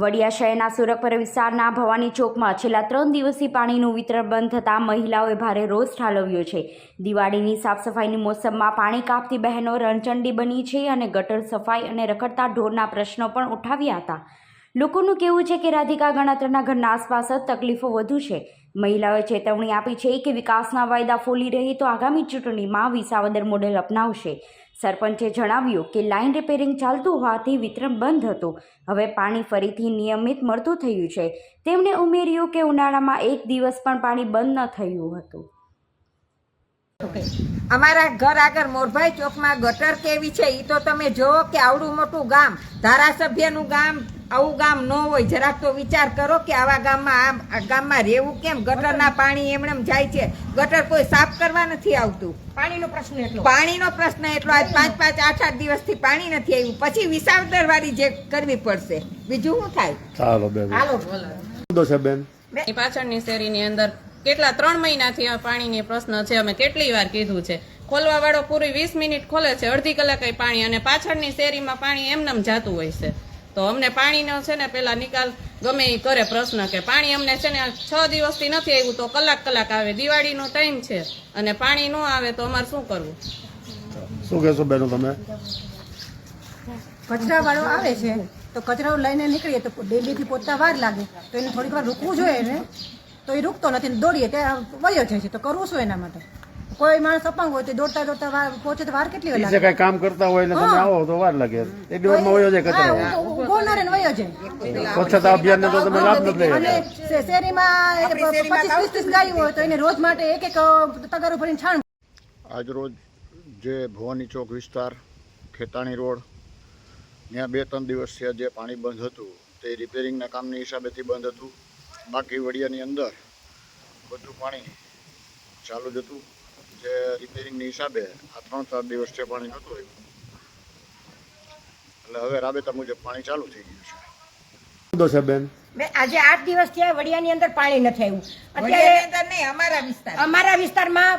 વડિયા શહેરના સુરપર વિસ્તારના ભવાની ચોકમાં છેલ્લા ત્રણ દિવસથી પાણીનું વિતરણ બંધ થતાં મહિલાઓએ ભારે રોષ ઠાલવ્યો છે. દિવાળીની સાફસફાઈની મોસમમાં પાણી કાપતી બહેનો રણચંડી બની છે અને ગટર સફાઈ અને રખડતા ઢોરના પ્રશ્નો પણ ઉઠાવ્યા હતા. લોકોનું કહેવું છે કે રાધિકા ગણાત્રના ઘરના આસપાસ જ તકલીફો વધુ છે. મહિલાઓએ ચેતવણી આપી છે કે વિકાસના વાયદા ફોલી રહી તો આગામી ચૂંટણીમાં વિસાવદર મોડેલ અપનાવશે. સરપંચે જણાવ્યું કે લાઇન રિપેરિંગ ચાલતું હોવાથી વિતરણ બંધ હતું. હવે પાણી ફરીથી નિયમિત મળતું થયું છે. તેમણે ઉમેર્યું કે ઉનાળામાં એક દિવસ પણ પાણી બંધ ન થયું હતું. અમારા ઘર આગળ મોરભાઈ ચોકમાં ગટર કેવી છે એ તો તમે જોવો કે આવડું મોટું ગામ ધારાસભ્યનું ગામ આવું ગામ ન હોય. જરાક તો વિચાર કરો કે આવા ગામમાં આ ગામમાં રહેવું કેમ? ગટરના પાણી એમણે જાય છે. ગટર કોઈ સાફ કરવા નથી આવતું. પાણીનો પ્રશ્ન એટલો. પાણીનો પ્રશ્ન એટલો. આજ પાંચ પાંચ આઠ આઠ દિવસથી પાણી નથી આવ્યું. પછી વિસાવદર વાળી જે કરવી પડશે. બીજું શું થાય? ચાલો બેન હાલો બોલો. બેન? પાછળની શેરીની અંદર કેટલા ત્રણ મહિનાથી આ પાણીની પ્રશ્ન છે અમે કેટલી વાર કીધું છે. ખોલવા વાળો પૂરી વીસ મિનિટ ખોલે છે અડધી કલાકે પાણી અને પાછળની શેરીમાં પાણી એમનેમ જાતું હોય છે. તો અમને પાણીનો છે ને પેલા નિકાલ ગમે એ કરે પ્રશ્ન કે પાણી અમને છે ને છ દિવસથી નથી આવ્યું તો કલાક કલાક આવે દિવાળીનો ટાઈમ છે અને પાણી ન આવે તો અમારે શું કરવું? શું કહેશો બેનો તમે? કચરાવાળો આવે છે તો કચરો લઈને નીકળીએ તો ડેલીથી પોતા વાર લાગે તો એને થોડીક વાર રૂકવું જોઈએ ને. તો એ રૂકતો નથી દોડીએ ત્યાં વયો જાય છે. તો કરવું શું એના માટે? કોઈ માણસ અપંગ હોય તો દોડતા દોડતા વાર પહોંચે તો વાર કેટલી વાર કઈ કામ કરતા હોય ને તમે આવો તો વાર લાગે. એક દિવસમાં વયો જાય કચરો. ઊભો ન રહે વયો જાય. સ્વચ્છતા અભિયાન તો તમે લાભ નથી લઈ શેરીમાં પચીસ વીસ ત્રીસ ગાયું હોય તો એને રોજ માટે એક એક તગારું ભરીને છાણ આજરોજ જે ભવાની ચોક વિસ્તાર ખેતાણી રોડ ત્યાં બે ત્રણ દિવસથી જે પાણી બંધ હતું તે રિપેરિંગના કામની હિસાબેથી બંધ હતું. બાકી વડિયાની અંદર બધું પાણી ચાલુ જ હતું. જે રિપેરિંગની હિસાબે આ ત્રણ ચાર દિવસથી પાણી નહોતું આવ્યું. એટલે હવે રાબેતા મુજબ પાણી ચાલુ થઈ ગયું છે. દો છે બેન? આજે આઠ દિવસ થયા વડિયાની અંદર પાણી નથી આવ્યું. અત્યારે અંદર નહીં અમારા વિસ્તાર અમારા વિસ્તારમાં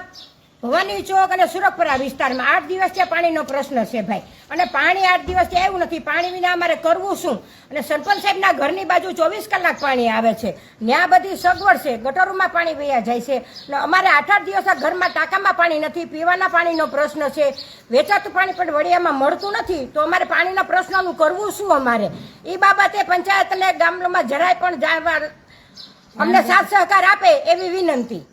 ભવાની ચોક અને સુરખપરા વિસ્તારમાં આઠ દિવસ ત્યાં પાણીનો પ્રશ્ન છે ભાઈ. અને પાણી આઠ દિવસથી આવ્યું નથી. પાણી વિના અમારે કરવું શું? અને સરપંચ સાહેબના ઘરની બાજુ ચોવીસ કલાક પાણી આવે છે. ત્યાં બધી સગવડ છે. ગટરોમાં પાણી વયા જાય છે. અને અમારે આઠ આઠ દિવસ ઘરમાં ટાંકામાં પાણી નથી. પીવાના પાણીનો પ્રશ્ન છે. વેચાતું પાણી પણ વડિયામાં મળતું નથી. તો અમારે પાણીના પ્રશ્નનું કરવું શું અમારે? એ બાબતે પંચાયતને ગામડામાં જરાય પણ અમને સાથ સહકાર આપે એવી વિનંતી.